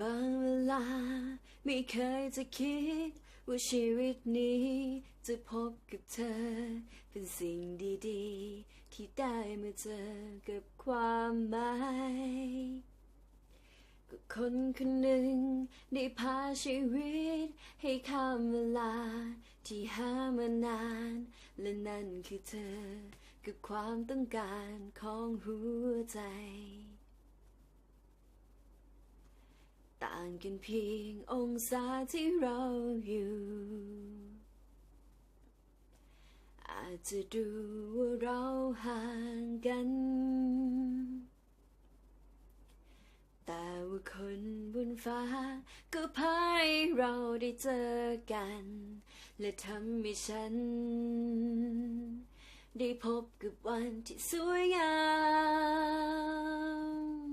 บางเวลาไม่เคยจะคิด ว่าชีวิตนี้จะพบกับเธอ เป็นสิ่งดีๆ ที่ได้มาเจอกับความหมายก็คนคนหนึ่ง ได้พาชีวิต ให้ข้ามเวลา ที่หามานาน และนั่นคือเธอ กับความต้องการของหัวใจ ต่างกันเพียงองศาที่เราอยู่ อาจจะดูว่าเราห่างกัน แต่ว่าคนบนฟ้า ก็พาให้เราได้เจอกัน และทำให้ฉัน ได้พบกับวันที่สวยงาม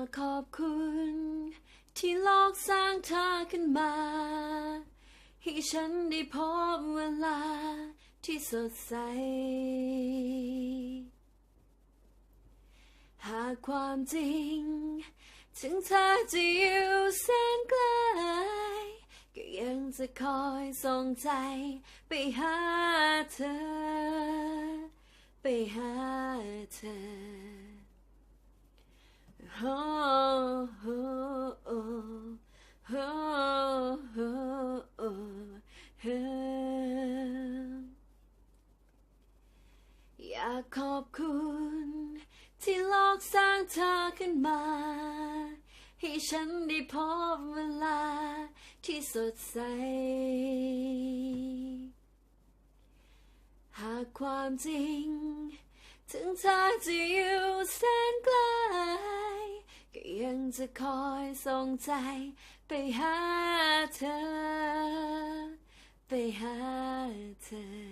ากขอบคุณ ที่โลกสร้างเธอขึ้นมา ให้ฉันได้พบเวลาที่สดใส หากความจริง ถึงเธอจะอยู่แสนไกล ก็ยังจะคอยส่งใจไปหาเธอ ไปหาเธอ โอ้โอ้โอ้โอ้โอ้โอ้เฮ้อยาก ขอบคุณ ที่โลกสร้างเธอขึ้นมา ให้ฉันได้พบเวลาที่สดใส หากความจริง ถึงเธอจะอยู่แสนไกลก็ยังจะคอยส่งใจไปหาเธอ ไปหาเธอ